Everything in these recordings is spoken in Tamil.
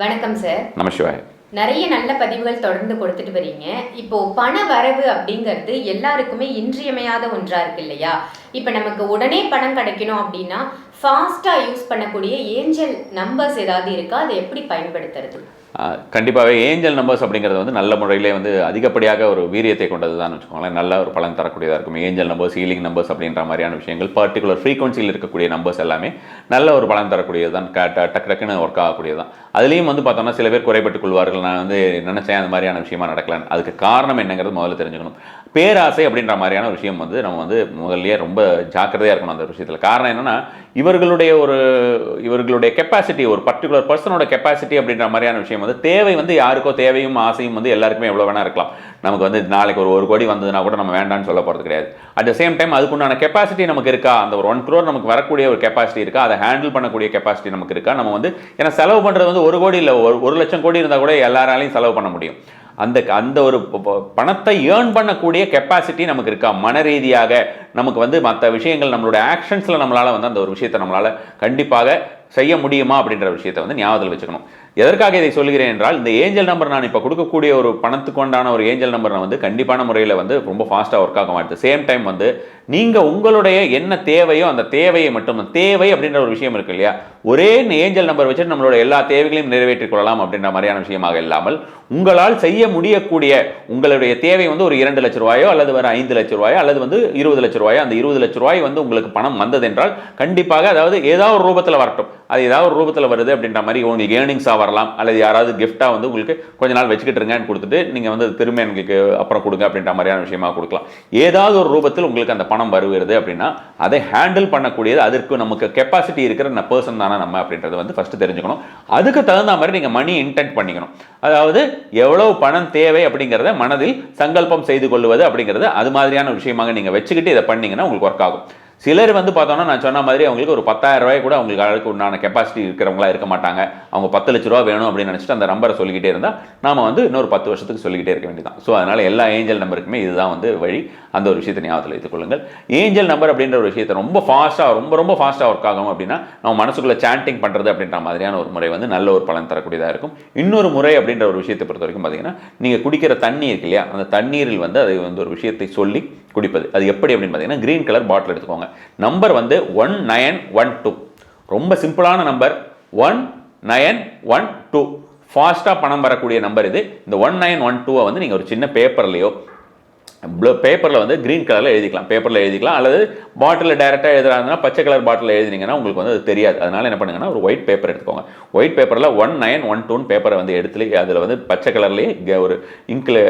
வணக்கம் சார் நம சிவாய. நிறைய நல்ல பதிவுகள் தொடர்ந்து கொடுத்துட்டு வரீங்க. இப்போ பண வரவு அப்படிங்கிறது எல்லாருக்குமே இன்றியமையாத ஒன்றா இருக்கு இல்லையா? இப்போ நமக்கு உடனே பணம் கிடைக்கணும் அப்படின்னா ஃபாஸ்ட்டாக யூஸ் பண்ணக்கூடிய ஏஞ்சல் நம்பர்ஸ் ஏதாவது இருக்கா? அதை எப்படி பயன்படுத்துறது? கண்டிப்பாகவே ஏஞ்சல் நம்பர்ஸ் அப்படிங்கிறது வந்து நல்ல முறையிலே வந்து அதிகப்படியாக ஒரு வீரியத்தை கொண்டது தான் வச்சுக்கோங்களேன். நல்ல ஒரு பலன் தரக்கூடியதாக இருக்கும். ஏஞ்சல் நம்பர்ஸ் ஹீலிங் நம்பர்ஸ் அப்படின்ற மாதிரியான விஷயங்கள் பர்டிகுலர் ஃப்ரீக்வன்சியில் இருக்கக்கூடிய நம்பர்ஸ் எல்லாமே நல்ல ஒரு பலன் தரக்கூடியது தான் uh, டக்கு டக்குன்னு ஒர்க் ஆகக்கூடியது தான் அதுலேயும் வந்து பார்த்தோம்னா சில பேர் குறைபட்டுக் கொள்வார்கள். நான் வந்து நினச்சேன் அந்த மாதிரியான விஷயமா நடக்கலன்னு. அதுக்கு காரணம் என்னங்கிறது முதல்ல தெரிஞ்சுக்கணும். பேராசை அப்படின்ற மாதிரியான விஷயம் வந்து நம்ம வந்து முதல்லயே ரொம்ப ஜாக்கிரதையாக இருக்கணும் அந்த விஷயத்தில். காரணம் என்னென்னா இவர்களுடைய ஒரு இவர்களுடைய கெப்பாசிட்டி ஒரு பர்டிகுலர் பர்சனோட கெப்பாசிட்டி அப்படின்ற மாதிரியான விஷயம் வந்து தேவை வந்து யாருக்கோ தேவையும் ஆசையும் வந்து எல்லாருக்குமே எவ்வளோ வேணா இருக்கலாம். நமக்கு வந்து நாளைக்கு ஒரு ஒரு கோடி வந்ததுன்னா கூட நம்ம வேண்டாம்னு சொல்ல போகிறது கிடையாது. அட் த சேம் டைம் அதுக்குண்டான கெப்பாசிட்டி நமக்கு இருக்கா? அந்த ஒரு ஒன் க்ரோர் நமக்கு வரக்கூடிய ஒரு கெப்பாசிட்டி இருக்கா? அதை ஹேண்டில் பண்ணக்கூடிய கெப்பாசிட்டி நமக்கு இருக்கா? நம்ம வந்து ஏன்னா செலவு பண்ணுறது வந்து ஒரு கோடி இல்லை ஒரு ஒரு லட்சம் கோடி இருந்தால் கூட எல்லாராலையும் செலவு பண்ண முடியும். அந்த அந்த ஒரு பணத்தை ஏர்ன் பண்ணக்கூடிய கெப்பாசிட்டி நமக்கு இருக்கா? மன ரீதியாக நமக்கு வந்து மற்ற விஷயங்கள் நம்மளோட ஆக்ஷன்ஸில் நம்மளால் வந்து அந்த ஒரு விஷயத்தை நம்மளால் கண்டிப்பாக செய்ய முடியுமா அப்படின்ற விஷயத்தை வந்து ஞாபகத்தில் வச்சுக்கணும். எதற்காக இதை சொல்கிறேன் என்றால் இந்த ஏஞ்சல் நம்பர் நான் இப்போ கொடுக்கக்கூடிய ஒரு பணத்துக்கு உண்டான ஒரு ஏஞ்சல் நம்பர் வந்து கண்டிப்பான முறையில் வந்து ரொம்ப ஃபாஸ்ட்டாக ஒர்க் ஆக மாட்டேது. சேம் டைம் வந்து நீங்கள் உங்களுடைய என்ன தேவையோ அந்த தேவையை மட்டும் தேவை அப்படின்ற ஒரு விஷயம் இருக்கு இல்லையா? ஒரே ஏஞ்சல் நம்பர் வச்சுட்டு நம்மளோட எல்லா தேவைகளையும் நிறைவேற்றிக் கொள்ளலாம் அப்படின்ற மாதிரியான விஷயமாக இல்லாமல் உங்களால் செய்ய முடியக்கூடிய உங்களுடைய தேவை வந்து ஒரு இரண்டு லட்ச ரூபாயோ அல்லது வேறு ஐந்து லட்ச ரூபாயோ அல்லது வந்து இருபது லட்ச ரூபாயோ அந்த இருபது லட்ச ரூபாய் வந்து உங்களுக்கு பணம் வந்தது என்றால் கண்டிப்பாக அதாவது ஏதாவது ஒரு ரூபத்தில் வரட்டும். அது ஏதாவது ஒரு ரூபத்தில் வருது அப்படின்ற மாதிரி உங்களுக்கு ஏர்னிங்ஸாக வரலாம். அல்லது யாராவது கிஃப்ட்டாக வந்து உங்களுக்கு கொஞ்ச நாள் வச்சுக்கிட்டு இருங்கன்னு கொடுத்துட்டு நீங்கள் வந்து திரும்ப எங்களுக்கு அப்புறம் கொடுங்க அப்படின்ற மாதிரியான விஷயமா கொடுக்கலாம். ஏதாவது ஒரு ரூபத்தில் உங்களுக்கு அந்த பணம் வருகிறது அப்படின்னா அதை ஹேண்டில் பண்ணக்கூடியது அதற்கு நமக்கு கெப்பாசிட்டி இருக்கிற பர்சன் தானே நம்ம அப்படின்றத வந்து ஃபஸ்ட்டு தெரிஞ்சுக்கணும். அதுக்கு தகுந்த மாதிரி நீங்கள் மணி இன்டென்ட் பண்ணிக்கணும். அதாவது எவ்வளவு பணம் தேவை அப்படிங்கிறத மனதில் சங்கல்பம் செய்து கொள்வது அப்படிங்கிறது அது மாதிரியான விஷயமாக நீங்கள் வச்சுக்கிட்டு இதை பண்ணிங்கன்னா உங்களுக்கு ஒர்க் ஆகும். சிலர் வந்து பார்த்தோன்னா நான் சொன்ன மாதிரி அவங்களுக்கு ஒரு பத்தாயிரம் ரூபாய் கூட அவங்களுக்கு அளவுக்கு உண்டான கெப்பாசிட்டி இருக்கிறவங்களா இருக்க மாட்டாங்க. அவங்க பத்து லட்ச ரூபா வேணும் அப்படின்னு நினச்சிட்டு அந்த நம்பரை சொல்லிக்கிட்டே இருந்தால் நாம் வந்து இன்னொரு பத்து வருஷத்துக்கு சொல்லிக்கிட்டே இருக்க வேண்டியதான் ஸோ அதனால் எல்லா ஏஞ்சல் நம்பருக்குமே இதுதான் வந்து வழி. அந்த ஒரு விஷயத்தை ஞாபகத்தில் வைத்துக்கொள்ளுங்கள் ஏஞ்சல் நம்பர் அப்படின்ற ஒரு விஷயத்தை ரொம்ப ஃபாஸ்ட்டாக ரொம்ப ரொம்ப ஃபாஸ்ட்டாக ஒர்க் ஆகும் அப்படின்னா நம்ம மனசுக்குள்ளே சாண்டிங் பண்ணுறது அப்படின்ற மாதிரியான ஒரு முறை வந்து நல்ல ஒரு பலன் தரக்கூடியதாக இருக்கும். இன்னொரு முறை அப்படின்ற ஒரு விஷயத்தை பொறுத்த வரைக்கும் பார்த்தீங்கன்னா நீங்கள் குடிக்கிற தண்ணி இருக்கு இல்லையா அந்த தண்ணீரில் வந்து அதை வந்து ஒரு விஷயத்தை சொல்லி குடிப்பது. அது எப்படி அப்படின்னு பார்த்தீங்கன்னா க்ரீன் கலர் பாட்டில் எடுத்துக்கோங்க. நம்பர் வந்து ஒன் நயன் ஒன் டூ ரொம்ப சிம்பிளான number one nine one two ஃபாஸ்ட்டாக பணம் வரக்கூடிய நம்பர் இது. இந்த ஒன் நைன் ஒன் டூவை வந்து நீங்கள் ஒரு சின்ன பேப்பர்லையோ பேப்பரில் வந்து க்ரீன் கலரில் எழுதிக்கலாம். பேப்பரில் எழுதிக்கலாம். அல்லது பாட்டிலில் டேரெக்டாக எழுதுறாங்கன்னா பச்சை கலர் பாட்டில் எழுதினீங்கன்னா உங்களுக்கு வந்து அது தெரியாது. அதனால் என்ன பண்ணுங்கன்னா ஒரு ஒயிட் பேப்பர் எடுத்துக்கோங்க. ஒயிட் பேப்பரில் ஒன் நைன் ஒன் டூன்னு பேப்பரை வந்து எடுத்து அதில் வந்து பச்சை கலர்லேயே ஒரு இங்கில்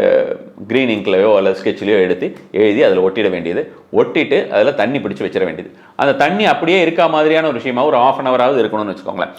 க்ரீன் இங்க்லையோ அல்லது ஸ்கெட்ச்லையோ எடுத்து எழுதி அதில் ஒட்டிட வேண்டியது. ஒட்டிட்டு அதில் தண்ணி பிடிச்சி வச்சிட வேண்டியது. அந்த தண்ணி அப்படியே இருக்கா மாதிரியான ஒரு விஷயமா ஒரு ஆஃப் அன் அவராவது இருக்கணும்னு வச்சுக்கோங்களேன்.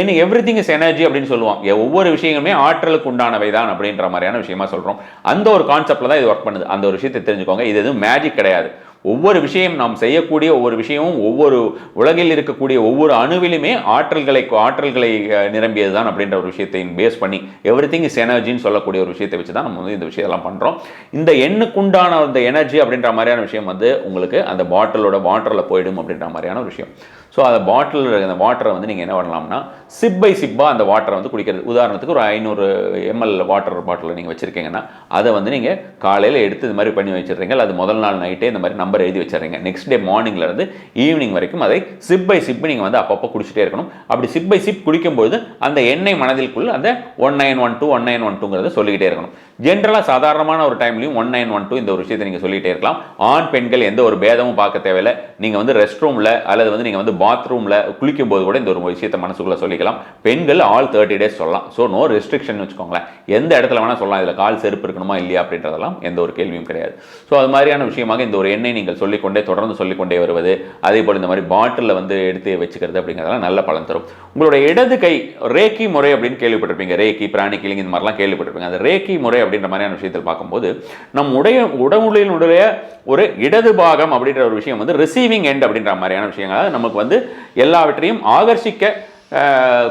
And everything is energy அப்படின்னு சொல்லுவோம் ஒவ்வொரு விஷயங்களுமே ஆற்றலுக்கு உண்டானவை தான் அப்படின்ற மாதிரியான விஷயமா சொல்கிறோம் அந்த ஒரு கான்செப்டில் தான் இது ஒர்க் பண்ணுது. அந்த ஒரு விஷயத்தை தெரிஞ்சுக்கோங்க. இது எதுவும் மேஜிக் கிடையாது. ஒவ்வொரு விஷயம் நாம் செய்யக்கூடிய ஒவ்வொரு விஷயமும் ஒவ்வொரு உலகில் இருக்கக்கூடிய ஒவ்வொரு அணுவிலுமே ஆற்றல்களை ஆற்றல்களை நிரம்பியது தான் அப்படின்ற ஒரு விஷயத்தை பேஸ் பண்ணி எவ்ரி திங் இஸ் எனர்ஜின்னு சொல்லக்கூடிய ஒரு விஷயத்தை வச்சு தான் நம்ம வந்து இந்த விஷயத்தெல்லாம் பண்ணுறோம் இந்த எண்ணுக்குண்டான அந்த எனர்ஜி அப்படின்ற மாதிரியான விஷயம் வந்து உங்களுக்கு அந்த பாட்டிலோட வாட்டரில் போயிடும் அப்படின்ற மாதிரியான ஒரு விஷயம். ஸோ அந்த பாட்டில் அந்த வாட்டரை வந்து நீங்கள் என்ன பண்ணலாம்னா சிப் பை சிப்பாக அந்த வாட்டரை வந்து குடிக்கிறது. உதாரணத்துக்கு ஒரு ஐநூறு எம்எல் வாட்டர் பாட்டில் நீங்கள் வச்சுருக்கீங்கன்னா அதை வந்து நீங்கள் காலையில் எடுத்து இது மாதிரி பண்ணி வச்சிடுறீங்க. அது முதல் நாள் நைட்டே இந்த மாதிரி நம்ம நம்பர் எழுதி வச்சிடுறீங்க. நெக்ஸ்ட் டே மார்னிங்ல இருந்து ஈவினிங் வரைக்கும் அதை சிப் பை சிப் நீங்கள் வந்து அப்பப்போ குடிச்சிட்டே இருக்கணும். அப்படி சிப் பை சிப் குடிக்கும்போது அந்த எண்ணெய் மனதிற்குள் அந்த one nine one two one nine one டூங்கிறத சொல்லிக்கிட்டே இருக்கணும். ஜென்ரலாக சாதாரணமான ஒரு டைம்லையும் ஒன் நைன் ஒன் டூ இந்த ஒரு விஷயத்தை நீங்கள் சொல்லிகிட்டே இருக்கலாம். ஆண் பெண்கள் எந்த ஒரு பேதமும் பார்க்க தேவையில்லை. நீங்கள் வந்து ரெஸ்ட் ரூமில் அல்லது வந்து நீங்கள் வந்து பாத்ரூமில் குளிக்கும் போது கூட இந்த ஒரு விஷயத்தை மனசுக்குள்ளே சொல்லிக்கலாம். பெண்கள் ஆல் தேர்ட்டி டேஸ் சொல்லலாம். ஸோ நோ ரெஸ்ட்ரிக்ஷன் வச்சுக்கோங்களேன். எந்த இடத்துல வேணால் சொல்லலாம். இதில் கால் செருப்பு இருக்கணுமா இல்லையா அப்படின்றதெல்லாம் எந்த ஒரு கேள்வியும் கிடையாது. ஸோ அது மாதிரியான விஷயமாக இந்த ஒரு எண்ணெய் நீங்கள் சொல்லிக்கொண்டே தொடர்ந்து சொல்லிக்கொண்டே வருவது. அதே போல் இந்த மாதிரி பாட்டிலில் வந்து எடுத்து வச்சுக்கிறது அப்படிங்கிறதெல்லாம் நல்ல பலன் தரும். உங்களுடைய இடது கை ரேக்கி முறை அப்படின்னு கேள்விப்பட்டிருப்பீங்க. ரேக்கி பிராணி கிளிங் இந்த மாதிரிலாம் கேள்விப்பட்டிருப்பீங்க. அந்த ரேக்கி முறை அப்படின்ற மாதிரியான விஷயத்தில் பார்க்கும்போது நம் உடைய உடம்புடைய ஒரு இடது பாகம் அப்படின்ற ஒரு விஷயம் வந்து ரிசீவிங் எண்ட் அப்படின்ற மாதிரியான விஷயங்கள். நமக்கு வந்து எல்லாவற்றையும் ஆகர்ஷிக்க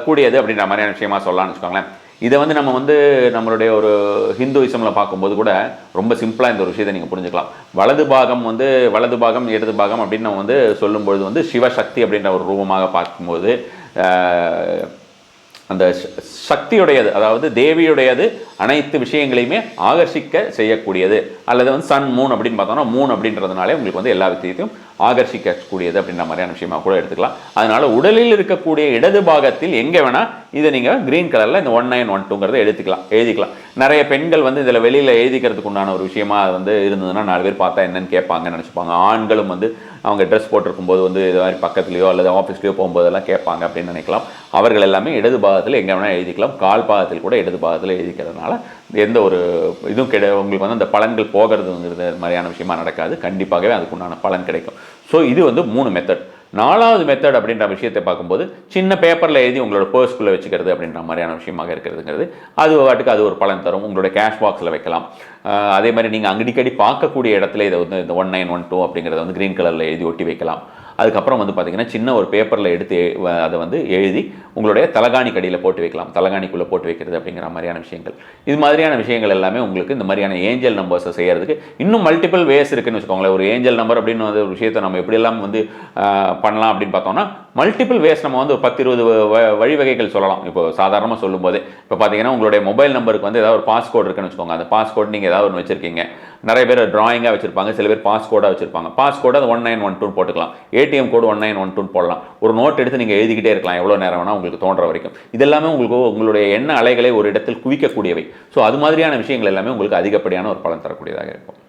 கூடியது அப்படின்ற மாதிரியான விஷயமா சொல்லலாம்னு வச்சுக்கோங்களேன். இதை வந்து நம்ம வந்து நம்மளுடைய ஒரு ஹிந்துவிசமில் பார்க்கும்போது கூட ரொம்ப சிம்பிளாக இந்த ஒரு விஷயத்தை நீங்கள் புரிஞ்சுக்கலாம். வலது பாகம் வந்து வலது பாகம் இடது பாகம் அப்படின்னு நம்ம வந்து சொல்லும்பொழுது வந்து சிவசக்தி அப்படின்ற ஒரு ரூபமாக பார்க்கும்போது அந்த சக்தியுடையது அதாவது தேவியுடையது அனைத்து விஷயங்களையுமே ஆகர்ஷிக்க செய்யக்கூடியது. அல்லது வந்து சன் மூன் அப்படின்னு பார்த்தோம்னா மூன் அப்படின்றதுனாலே உங்களுக்கு வந்து எல்லா விஷயத்தையும் ஆகர்ஷிக்கக்கூடியது அப்படின்ற மாதிரியான விஷயமா கூட எடுத்துக்கலாம். அதனால் உடலில் இருக்கக்கூடிய இடது பாகத்தில் எங்கே வேணால் இதை நீங்கள் கிரீன் கலரில் இந்த ஒன் நைன் ஒன் டூங்கிறத எடுத்துக்கலாம் எழுதிக்கலாம். நிறைய பெண்கள் வந்து இதில் வெளியில் எழுதிக்கிறதுக்கு உண்டான ஒரு விஷயமா அது வந்து இருந்ததுன்னா நாலு பேர் பார்த்தா என்னன்னு கேட்பாங்கன்னு நினச்சிப்பாங்க. ஆண்களும் வந்து அவங்க ட்ரெஸ் போட்டிருக்கும் போது வந்து இது மாதிரி பக்கத்துலையோ அல்லது ஆஃபீஸ்லையோ போகும்போதெல்லாம் கேட்பாங்க அப்படின்னு நினைக்கலாம். அவர்கள் எல்லாமே இடது பாகத்தில் எங்கே வேணால் எழுதிக்கலாம். கால் பாகத்தில் கூட இடது பாகத்தில் எழுதிக்கிறதுனால எந்த ஒரு இதுவும் கிடை உங்களுக்கு வந்து அந்த பலன்கள் போகிறதுங்கிறது மாதிரியான விஷயமா நடக்காது. கண்டிப்பாகவே அதுக்குண்டான பலன் கிடைக்கும். ஸோ இது வந்து மூணு மெத்தட் நாலாவது மெத்தட் அப்படின்ற விஷயத்தை பார்க்கும்போது சின்ன பேப்பரில் எழுதி உங்களோட பர்ஸ்குள்ளே வச்சுக்கிறது அப்படின்ற மாதிரியான விஷயமாக இருக்கிறதுங்கிறது அது வாட்டுக்கு அது ஒரு பலன் தரும். உங்களோட கேஷ் பாக்ஸில் வைக்கலாம். அதே மாதிரி நீங்கள் அடிக்கடி பார்க்கக்கூடிய இடத்துல இதை வந்து இந்த ஒன் நைன் ஒன் டூ அப்படிங்கிறத வந்து க்ரீன் கலரில் எழுதி ஒட்டி வைக்கலாம். அதுக்கப்புறம் வந்து பார்த்தீங்கன்னா சின்ன ஒரு பேப்பரில் எடுத்து அதை வந்து எழுதி உங்களுடைய தலகாணி கடியில் போட்டு வைக்கலாம். தலகாணிக்குள்ளே போட்டு வைக்கிறது அப்படிங்கிற மாதிரியான விஷயங்கள். இது மாதிரியான விஷயங்கள் எல்லாமே உங்களுக்கு இந்த மாதிரியான ஏஞ்சல் நம்பர்ஸை செய்கிறதுக்கு இன்னும் மல்டிபிள் வேஸ் இருக்குதுன்னு வச்சுக்கோங்களேன். ஒரு ஏஞ்சல் நம்பர் அப்படின்னு வந்து ஒரு விஷயத்தை நம்ம எப்படியெல்லாம் வந்து பண்ணலாம் அப்படின்னு பார்த்தோம்னா மல்டிபிள் வேஸ் நம்ம வந்து ஒரு பத்து இருபது வ- வழிவகைகள் சொல்லலாம். இப்போ சாதாரணமாக சொல்லும்போது இப்போ பார்த்தீங்கன்னா உங்களுடைய மொபைல் நம்பருக்கு வந்து ஏதாவது ஒரு பாஸ்கோட் இருக்குன்னு வச்சுக்கோங்க. அந்த பாஸ்கோட் நீங்கள் ஏதாவது ஒன்று வச்சிருக்கீங்க. நிறைய பேர் டிராயிங்காக வச்சிருப்பாங்க. சில பேர் பாஸ்கோடாக வச்சிருப்பாங்க. பாஸ்கோடு அது ஒன் நைன் ஒன் டூ போட்டுக்கலாம். ATM code one nine one two போடலாம். ஒரு நோட் எடுத்து நீங்கள் எழுதிக்கிட்டே இருக்கலாம். எவ்வளோ நேரம் வேணால் உங்களுக்கு தோன்ற வரைக்கும். இதெல்லாமே உங்களுக்கு உங்களுடைய எண்ண அலைகளை ஒரு இடத்தில் குவிக்கக்கூடியவை. ஸோ அது மாதிரியான விஷயங்கள் எல்லாமே உங்களுக்கு அதிகப்படியான ஒரு பலன் தரக்கூடியதாக இருக்கும்.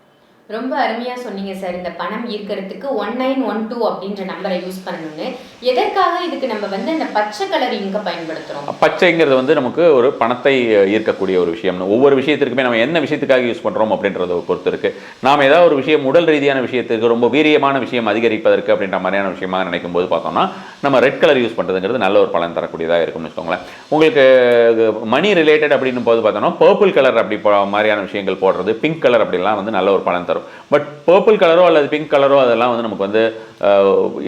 ரொம்ப அருமையா சொன்னீங்க சார். இந்த பணம் ஈர்க்கறதுக்கு ஒன் நைன் ஒன் டூ அப்படின்ற நம்பரை யூஸ் பண்ணணும்னு. எதற்காக இதுக்கு நம்ம வந்து இந்த பச்சை கலர் இங்க பயன்படுத்துறோம்? பச்சைங்கிறது வந்து நமக்கு ஒரு பணத்தை ஈர்க்கக்கூடிய ஒரு விஷயம். ஒவ்வொரு விஷயத்திற்குமே நம்ம என்ன விஷயத்துக்காக யூஸ் பண்ணுறோம் அப்படின்றத பொறுத்து இருக்கு. நாம் ஏதாவது ஒரு விஷயம் உடல் ரீதியான விஷயத்துக்கு ரொம்ப வீரியமான விஷயம் அதிகரிப்பதற்கு அப்படின்ற மாதிரியான விஷயமா நினைக்கும் போது பார்த்தோம்னா நம்ம ரெட் கலர் யூஸ் பண்ணுறதுங்கிறது நல்ல ஒரு பலன் தரக்கூடியதாக இருக்கும்னு வச்சுக்கோங்களேன். உங்களுக்கு மணி ரிலேட்டட் அப்படின்னு போது பார்த்தோம்னா பர்பிள் கலர் அப்படி போ- மாதிரியான விஷயங்கள் போடுறது பிங்க் கலர் அப்படிலாம் வந்து நல்ல ஒரு பலன் தரும். பட் பர்பிள் கலரோ அல்லது பிங்க் கலரோ அதெல்லாம் வந்து நமக்கு வந்து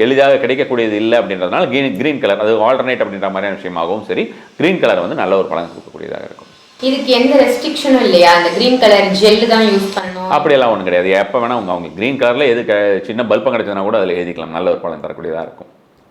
எளிதாக கிடைக்கக்கூடியது இல்லை அப்படின்றதுனால கிரீன் கிரீன் கலர் அது ஆல்டர்னேட் அப்படின்ற மாதிரியான விஷயமாகவும் சரி கிரீன் கலர் வந்து நல்ல ஒரு பலன் கொடுக்கக்கூடியதாக இருக்கும். இதுக்கு எந்த ரெஸ்ட்ரிக்ஷனும் இல்லையா? அந்த கிரீன் கலர் ஜெல்லு தான் யூஸ் பண்ணணும். அப்படியெல்லாம் ஒன்றும் கிடையாது. எப்போ வேணால் உங்க அவங்க க்ரீன் கலரில் எது சின்ன பல்பம் கிடைச்சதுனா கூட அதில் எழுதிக்கலாம். நல்ல ஒரு பலன் தரக்கூடியதாக இருக்கும்.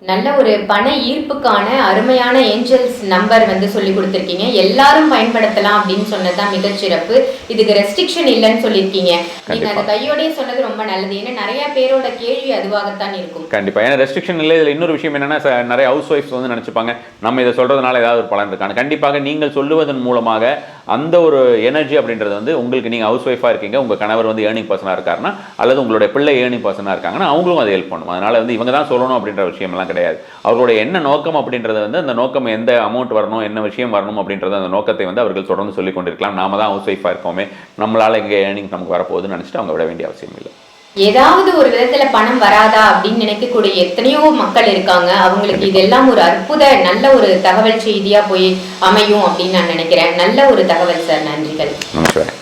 நல்ல ஒரு பண ஈர்ப்புக்கான அருமையான ஏஞ்சல்ஸ் நம்பர் வந்து சொல்லி கொடுத்துருக்கீங்க. எல்லாரும் பயன்படுத்தலாம் அப்படின்னு சொன்னதுதான் மிகச்சிறப்பு. இதுக்கு ரெஸ்ட்ரிக்ஷன் இல்லைன்னு சொல்லியிருக்கீங்க. நீங்க அந்த கையோடயே சொன்னது ரொம்ப நல்லது. ஏன்னா நிறைய பேரோட கேள்வி அதுவாகத்தான் இருக்கும். கண்டிப்பாக ஏன்னா ரெஸ்ட்ரிக்ஷன் இல்லை. இதில் இன்னொரு விஷயம் என்னன்னா நிறைய ஹவுஸ் ஒய்ஃப்ஸ் வந்து நினச்சிப்பாங்க நம்ம இதை சொல்கிறதுனால ஏதாவது ஒரு பலன் இருக்கான்னு. கண்டிப்பாக நீங்கள் சொல்லுவதன் மூலமாக அந்த ஒரு எனர்ஜி அப்படின்றது வந்து உங்களுக்கு நீங்கள் ஹவுஸ் ஒய்ஃபாக இருக்கீங்க உங்கள் கணவர் வந்து ஏர்னிங் பர்சனாக இருக்காருன்னா அல்லது உங்களுடைய பிள்ளை ஏர்னிங் பர்சனாக இருக்காங்கன்னா அவங்களும் அதை ஹெல்ப் பண்ணும் அதனால் வந்து இவங்க தான் சொல்லணும் அப்படின்ற விஷயம்லாம் கிடையாது. அவர்களுடைய என்ன நோக்கம் அப்படின்றது வந்து அந்த நோக்கம் எந்த அமௌண்ட் வரணும் என்ன விஷயம் வரணும் அப்படின்றது அந்த நோக்கத்தை வந்து அவர்கள் தொடர்ந்து சொல்லிக் கொண்டிருக்கலாம் நாம தான் ஹவுஸ் ஒய்ஃபாக இருக்கோமே. நம்மளால் இங்கே ஏர்னிங் நமக்கு வரப்போகுதுன்னு நினச்சிட்டு அவங்க விட வேண்டிய அவசியம் இல்லை ஏதாவது ஒரு விதத்துல பணம் வராதா அப்படின்னு நினைக்கக்கூடிய எத்தனையோ மக்கள் இருக்காங்க. அவங்களுக்கு இதெல்லாம் ஒரு அற்புத நல்ல ஒரு தகவல் செய்தியா போய் அமையும் அப்படின்னு நான் நினைக்கிறேன். நல்ல ஒரு தகவல் சார். நன்றிகள்.